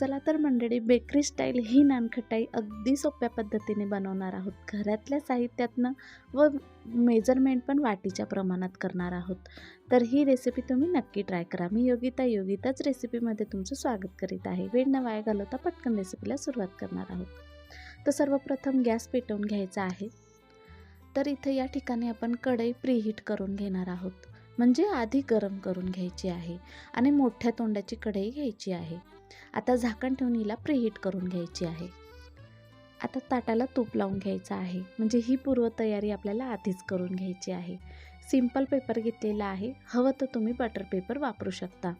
चला तर मंडळी बेकरी स्टाईल ही नानखटाई अगदी सोप्या पद्धतीने बनवणार आहोत. घरातल्या साहित्यातनं व मेजरमेंट पण वाटीच्या प्रमाणात करणार आहोत. तर ही रेसिपी तुम्ही नक्की ट्राय करा. मी योगिता योगिताच रेसिपीमध्ये तुमचं स्वागत करीत आहे. वेळ न वाया घालवता पटकन रेसिपीला सुरुवात करणार आहोत. तर सर्वप्रथम गॅस पेटवून घ्यायचा आहे. तर इथे या ठिकाणी आपण कढई प्रीहीट करून घेणार आहोत. म्हणजे आधी गरम करून घ्यायची आहे आणि मोठ्या तोंडाची कढई घ्यायची आहे. आता झाकण ठेवून हिला प्रीहीट करून घ्यायची आहे. आता ताटाला तूप लावून घ्यायचं आहे. म्हणजे ही पूर्वतयारी आपल्याला आधीच करून घ्यायची आहे. सिंपल पेपर घेतलेला आहे. हवं तर तुम्ही बटर पेपर वापरू शकता.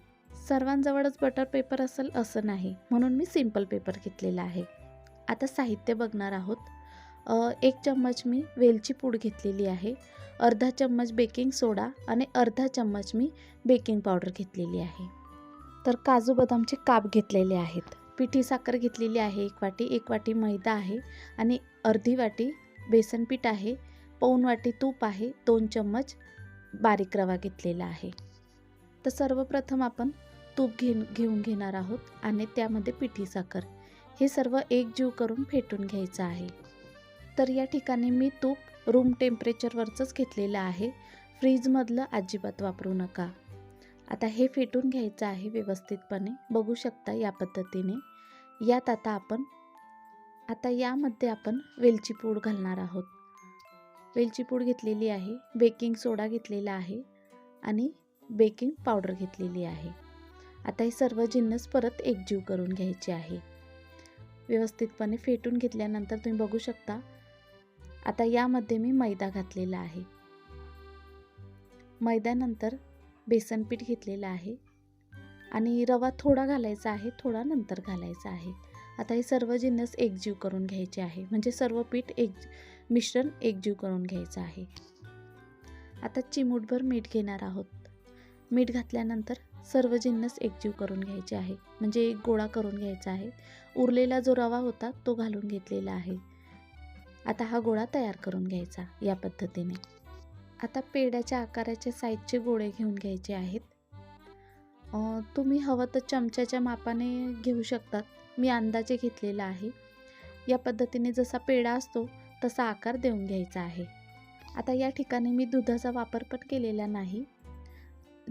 सर्वांजवळच बटर पेपर असेल असं नाही. म्हणून मी सिंपल पेपर घेतलेला आहे. आता साहित्य बघणार आहोत. एक चम्मच मी वेलची पूड घेतलेली आहे. अर्धा चम्मच बेकिंग सोडा आणि अर्धा चम्मच मी बेकिंग पावडर घेतलेली आहे. तर काजू बदामचे काप घेतलेले आहेत. पिठी साखर घेतलेली आहे एक वाटी एक वाटी मैदा आहे आणि अर्धी वाटी बेसन पीठ आहे पौन वाटी तूप आहे दोन चम्मच बारीक रवा घेतलेला आहे. तर सर्वप्रथम आपण तूप घेऊन घेऊन घेणार आहोत आणि त्यामध्ये पिठी साखर. हे सर्व एकजीव करून फेटून घ्यायचं आहे. तर या ठिकाणी मी तूप रूम टेम्परेचरवरचंच घेतलेलं आहे. फ्रीजमधलं अजिबात वापरू नका. आता हे फेटून घ्यायचं आहे व्यवस्थितपणे. बघू शकता या पद्धतीने. यात आता आपण आता यामध्ये आपण वेलची पूड घालणार आहोत. वेलची पूड घेतलेली आहे बेकिंग सोडा घेतलेला आहे आणि बेकिंग पावडर घेतलेली आहे. आता हे सर्व जिन्नस परत एकजीव करून घ्यायचे आहे. व्यवस्थितपणे फेटून घेतल्यानंतर तुम्ही बघू शकता आता यामध्ये मी मैदा घातलेला आहे. मैद्यानंतर बेसन पीठ घेतलेलं आहे आणि रवा थोडा घालायचा आहे थोडा नंतर घालायचा आहे. आता हे सर्व जिन्नस एकजीव करून घ्यायचे आहे. म्हणजे सर्व पीठ एक मिश्रण एकजीव करून घ्यायचं आहे. आता चिमूटभर मीठ घेणार आहोत. मीठ घातल्यानंतर सर्व जिन्नस एकजीव करून घ्यायचे आहे. म्हणजे एक गोळा करून घ्यायचा आहे. उरलेला जो रवा होता तो घालून घेतलेला आहे. आता हा गोळा तयार करून घ्यायचा या पद्धतीने. आता पेड्याच्या आकाराच्या साईजचे गोळे घेऊन घ्यायचे आहेत. तुम्ही हवं तर चमच्याच्या मापाने घेऊ शकतात मी अंदाजे घेतलेला आहे. या पद्धतीने जसा पेढा असतो तसा आकार देऊन घ्यायचा आहे. आता या ठिकाणी मी दुधाचा वापर पण केलेला नाही.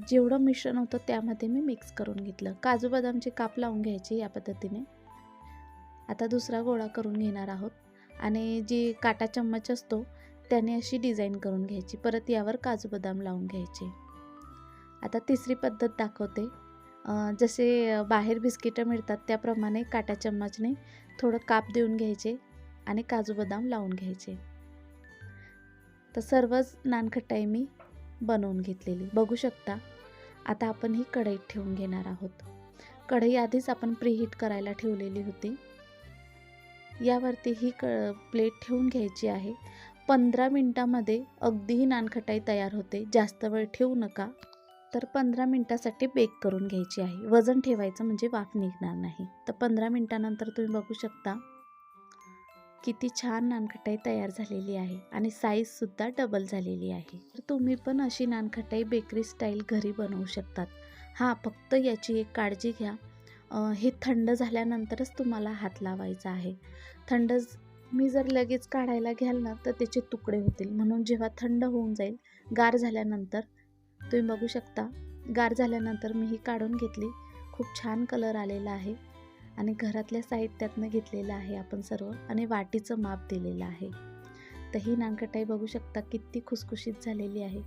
जेवढं मिश्रण होतं त्यामध्ये मी मिक्स करून घेतलं. काजू बदामचे काप लावून घ्यायचे या पद्धतीने. आता दुसरा गोळा करून घेणार आहोत. आणि जी काटा चम्मच असतो त्याने अशी डिझाईन करून घ्यायची. परत यावर काजू बदाम लावून घ्यायचे. आता तिसरी पद्धत दाखवते. जसे बाहेर बिस्किटं मिळतात त्याप्रमाणे काटा चम्मचने थोडं काप देऊन घ्यायचे आणि काजू बदाम लावून घ्यायचे. तर सर्वच नानखटाई मी बनवून घेतलेली. बघू शकता आता आपण ही कढईत ठेवून घेणार आहोत. कढई आधीच आपण प्रीहीट करायला ठेवलेली होती. यावरती ही क प्लेट ठेवून घ्यायची आहे. पंधरा मिनटामध्ये अगदीही नानखटाई तयार होते. जास्त वेळ ठेवू नका. तर पंधरा मिनटासाठी बेक करून घ्यायची आहे. वजन ठेवायचं म्हणजे वाफ निघणार नाही. तर पंधरा मिनटानंतर तुम्ही बघू शकता किती छान नानखटाई तयार झालेली आहे आणि साईजसुद्धा डबल झालेली आहे. तर तुम्ही पण अशी नानखटाई बेकरी स्टाईल घरी बनवू शकतात. हां फक्त याची एक काळजी घ्या. हे थंड झाल्यानंतरच तुम्हाला हात लावायचा आहे. थंड मी जर लगेच काढायला घ्याल ना तर त्याचे तुकडे होतील. म्हणून जेव्हा थंड होऊन जाईल गार झाल्यानंतर तुम्ही बघू शकता गार झाल्यानंतर मी ही काढून घेतली. खूप छान कलर आलेला आहे आणि घरातल्या साहित्यातनं घेतलेलं आहे आपण सर्व आणि वाटीचं माप दिलेलं आहे. तर ही नानकटाई बघू शकता किती खुसखुशीत झालेली आहे.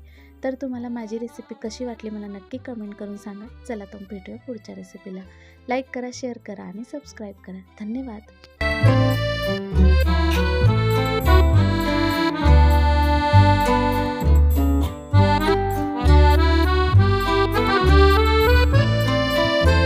तर तुम्हाला माझी रेसिपी कशी वाटली मला नक्की कमेंट करून सांगा. चला तर भेटूया पुढच्या रेसिपीला लाईक करा शेअर करा आणि सबस्क्राईब करा. धन्यवाद. Música